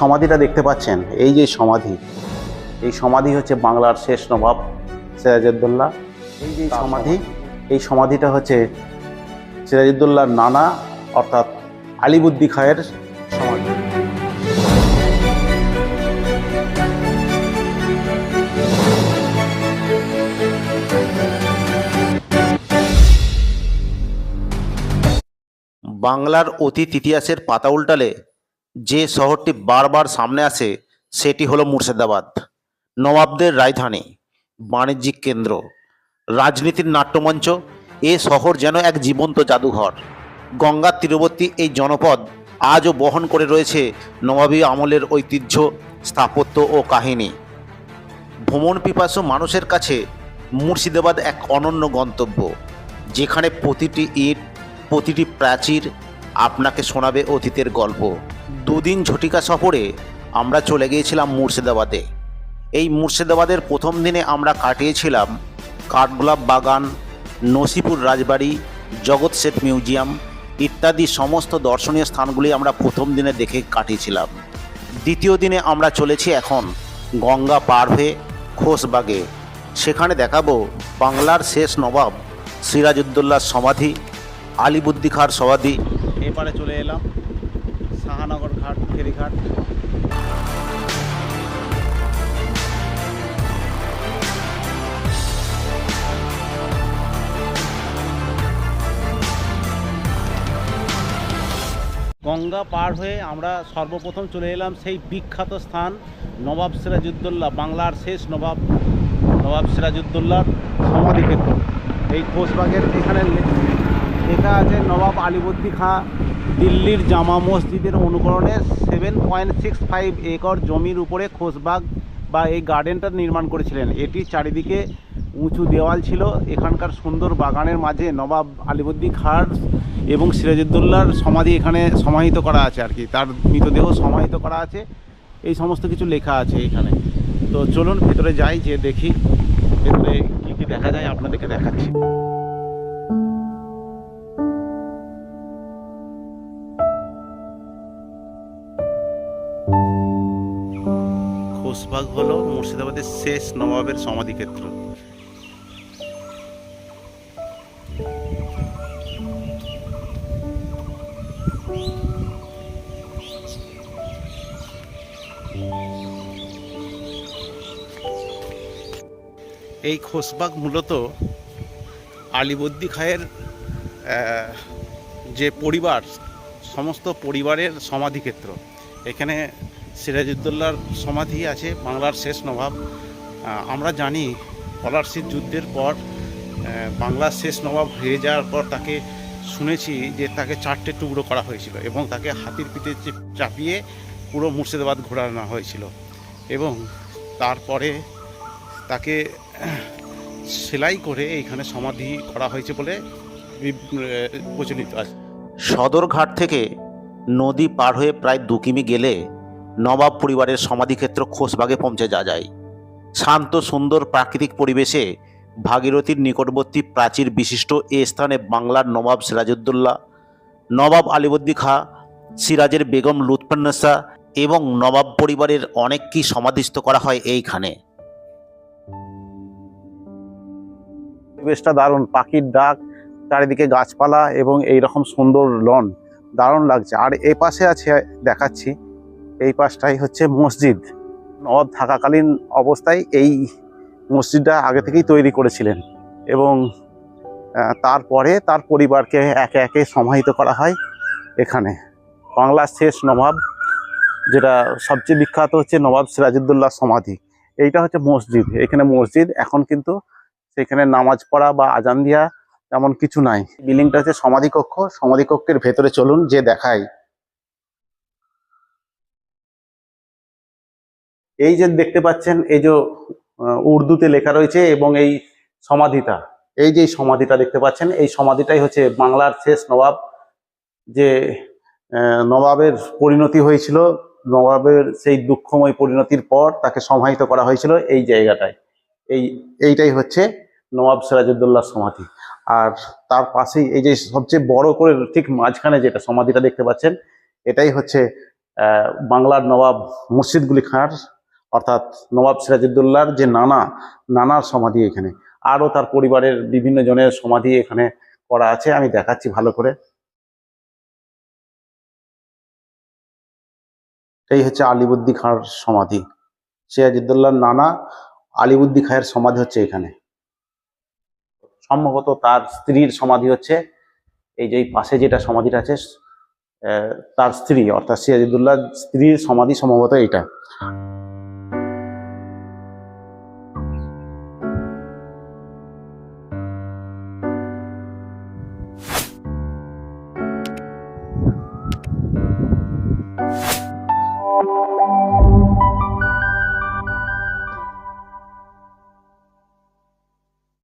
সমাধিটা দেখতে পাচ্ছেন? এই যে সমাধি। এই সমাধি হচ্ছে বাংলার শেষ নবাব সিরাজউদ্দৌলা। এই যে সমাধি। এই সমাধিটা হচ্ছে সিরাজউদ্দৌলার নানা অর্থাৎ আলিবুদ্দি খায়ের সমাধি। বাংলার অতীত ইতিহাসের পাতা উল্টালে যে শহরটি বারবার সামনে আসে, সেটি হলো মুর্শিদাবাদ। নবাবদের রাজধানী, বাণিজ্যিক কেন্দ্র, রাজনীতির নাট্যমঞ্চ, এ শহর যেন এক জীবন্ত জাদুঘর। গঙ্গার তীরবর্তী এই জনপদ আজও বহন করে রয়েছে নবাবী আমলের ঐতিহ্য, স্থাপত্য ও কাহিনী। ভ্রমণ পিপাসু মানুষের কাছে মুর্শিদাবাদ এক অনন্য গন্তব্য, যেখানে প্রতিটি ইট, প্রতিটি প্রাচীর আপনাকে শোনাবে অতীতের গল্প। দুদিন ঝটিকা সফরে আমরা চলে গিয়েছিলাম মুর্শিদাবাদে। এই মুর্শিদাবাদের প্রথম দিনে আমরা কাটিয়েছিলাম কাঠগোলাপ বাগান, নসিপুর রাজবাড়ি, জগৎ শেঠ মিউজিয়াম ইত্যাদি সমস্ত দর্শনীয় স্থানগুলি আমরা প্রথম দিনে দেখে কাটিয়েছিলাম। দ্বিতীয় দিনে আমরা চলেছি এখন গঙ্গা পার হয়ে খোসবাগে সেখানে দেখাবো বাংলার শেষ নবাব সিরাজউদ্দৌলার সমাধি আলিবুদ্দি খাঁর সমাধি। এপারে চলে এলাম শাহানগর ঘাট ফেরিঘাট গঙ্গা পার হয়ে আমরা সর্বপ্রথম চলে এলাম সেই বিখ্যাত স্থান নবাব সিরাজউদ্দৌলা বাংলার শেষ নবাব নবাব সিরাজউদ্দৌলার সমাধিক্ষেত্র এই খোসবাগের এখানে লেখা আছে নবাব আলিবর্দী খাঁ, দিল্লির জামা মসজিদের অনুকরণে seven point six five acre জমির উপরে খোসবাগ বা এই গার্ডেনটা নির্মাণ করেছিলেন। এটি চারিদিকে উঁচু দেওয়াল ছিল। এখানকার সুন্দর বাগানের মাঝে নবাব আলিবর্দী খাঁর এবং সিরাজউদ্দৌলার সমাধি এখানে সমাহিত করা আছে আর কি। তার মৃতদেহ সমাহিত করা আছে। এই সমস্ত কিছু লেখা আছে এখানে। তো চলুন ভেতরে যাই যে দেখি। ভেতরে কী কী দেখা যায়, আপনাদেরকে দেখাচ্ছি। খোসবাগ হলো মুর্শিদাবাদের শেষ নবাবের সমাধিক্ষেত্র। এই খোসবাগ মূলত আলিবর্দী খায়ের যে পরিবার, সমস্ত পরিবারের সমাধিক্ষেত্র। এখানে সিরাজউদ্দৌলার সমাধি আছে, বাংলার শেষ নবাব। আমরা জানি পলাশির যুদ্ধের পর বাংলার শেষ নবাব হয়ে যাওয়ার পর তাকে শুনেছি যে তাকে চারটে টুকরো করা হয়েছিল এবং তাকে হাতির পিঠে চাপিয়ে পুরো মুর্শিদাবাদ ঘোরানো হয়েছিল এবং তারপরে তাকে সেলাই করে এইখানে সমাধি করা হয়েছে বলে প্রচলিত আছে। সদরঘাট থেকে নদী পার হয়ে প্রায় দু কিমি গেলে নবাব পরিবারের সমাধিক্ষেত্র খোসবাগে পৌঁছে যা যায়। শান্ত, সুন্দর প্রাকৃতিক পরিবেশে ভাগীরথীর নিকটবর্তী প্রাচীর বিশিষ্ট এ স্থানে বাংলার নবাব সিরাজউদ্দৌলা, নবাব আলিবর্দী খাঁ, সিরাজের বেগম লুৎফান্নেসা এবং নবাব পরিবারের অনেককেই সমাধিস্থ করা হয় এইখানে। পরিবেশটা দারুণ। পাখির ডাক, চারিদিকে গাছপালা এবং এই রকম সুন্দর লন দারুণ লাগছে। আর এ পাশে আছে, দেখাচ্ছি এই পাশটাই হচ্ছে মসজিদ। নবাব থাকাকালীন অবস্থায় এই মসজিদটা আগে থেকেই তৈরি করেছিলেন এবং তারপরে তার পরিবারকে একে একে সমাহিত করা হয় এখানে। বাংলার শেষ নবাব, যেটা সবচেয়ে বিখ্যাত হচ্ছে নবাব সিরাজউদ্দৌলার সমাধি। এইটা হচ্ছে মসজিদ। এখানে মসজিদ, এখন কিন্তু সেখানে নামাজ পড়া বা আজান দিয়া তেমন কিছু নাই। বিল্ডিংটা হচ্ছে সমাধিকক্ষ। সমাধিকক্ষের ভেতরে চলুন, যে দেখাই এই যে দেখতে পাচ্ছেন, এই যে উর্দুতে লেখা রয়েছে এবং এই সমাধিটা, এই যে সমাধিটা দেখতে পাচ্ছেন, এই সমাধিটাই হচ্ছে বাংলার শেষ নবাব যে নবাবের পরিণতি হয়েছিল, নবাবের সেই দুঃখময় পরিণতির পর তাকে সমাহিত করা হয়েছিল এই জায়গাটায়। এই, এইটাই হচ্ছে নবাব সিরাজউদ্দৌলার সমাধি। আর তার পাশেই এই যে সবচেয়ে বড় করে ঠিক মাঝখানে যেটা সমাধিটা দেখতে পাচ্ছেন, এটাই হচ্ছে বাংলার নবাব মুর্শিদগুলি খাঁর অর্থাৎ নবাব সিরাজউদ্দৌলার যে নানা নানার সমাধি এখানে, আরও তার পরিবারের বিভিন্ন জনের সমাধি এখানে করা আছে, আমি দেখাচ্ছি ভালো করে। এই হচ্ছে আলিবুদ্দি খাঁর সমাধি। সিরাজউদ্দৌলার নানা আলিবুদ্দি খাঁয়ের সমাধি হচ্ছে এখানে। সম্ভবত তার স্ত্রীর সমাধি হচ্ছে, এই যে পাশে যেটা সমাধিটা আছে তার স্ত্রী, অর্থাৎ সিরাজউদ্দৌলার স্ত্রীর সমাধি সম্ভবত এটা